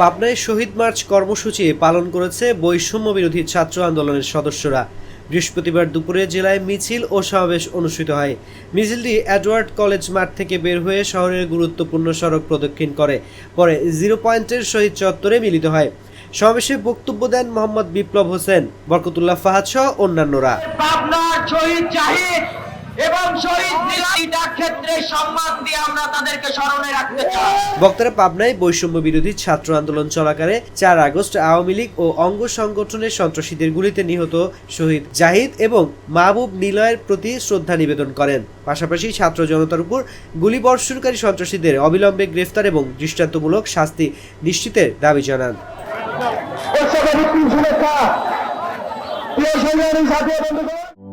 পাবনায় শহীদ মার্চ কর্মসূচি পালন করেছে বৈষম্য বিরোধী ছাত্র আন্দোলনের সদস্যরা। বৃহস্পতিবার দুপুরে জেলায় মিছিল ও সমাবেশ অনুষ্ঠিত হয়। মিছিলটি এডওয়ার্ড কলেজ মাঠ থেকে বের হয়ে শহরের গুরুত্বপূর্ণ সড়ক প্রদক্ষিণ করে। পরে জিরো পয়েন্টের শহীদ চত্বরে মিলিত হয়। সমাবেশে বক্তব্য দেন মোহাম্মদ বিপ্লব হোসেন, বরকতুল্লাহ ফাহাদ সহ অন্যান্যরা। বক্তারা পাবনায় বৈষম্য বিরোধী ছাত্র আন্দোলন চলাকালে চার আগস্ট আওয়ামী লীগ ও অঙ্গ সংগঠনের সন্ত্রাসীদের গুলিতে নিহত শহীদ জাহিদ এবং মাহবুব নিলয়ের প্রতি শ্রদ্ধা নিবেদন করেন। পাশাপাশি ছাত্র জনতার উপর গুলি বর্ষণকারী সন্ত্রাসীদের অবিলম্বে গ্রেফতার এবং দৃষ্টান্তমূলক শাস্তি নিশ্চিতের দাবি জানান। প্রিয় সাথী বন্ধুগণ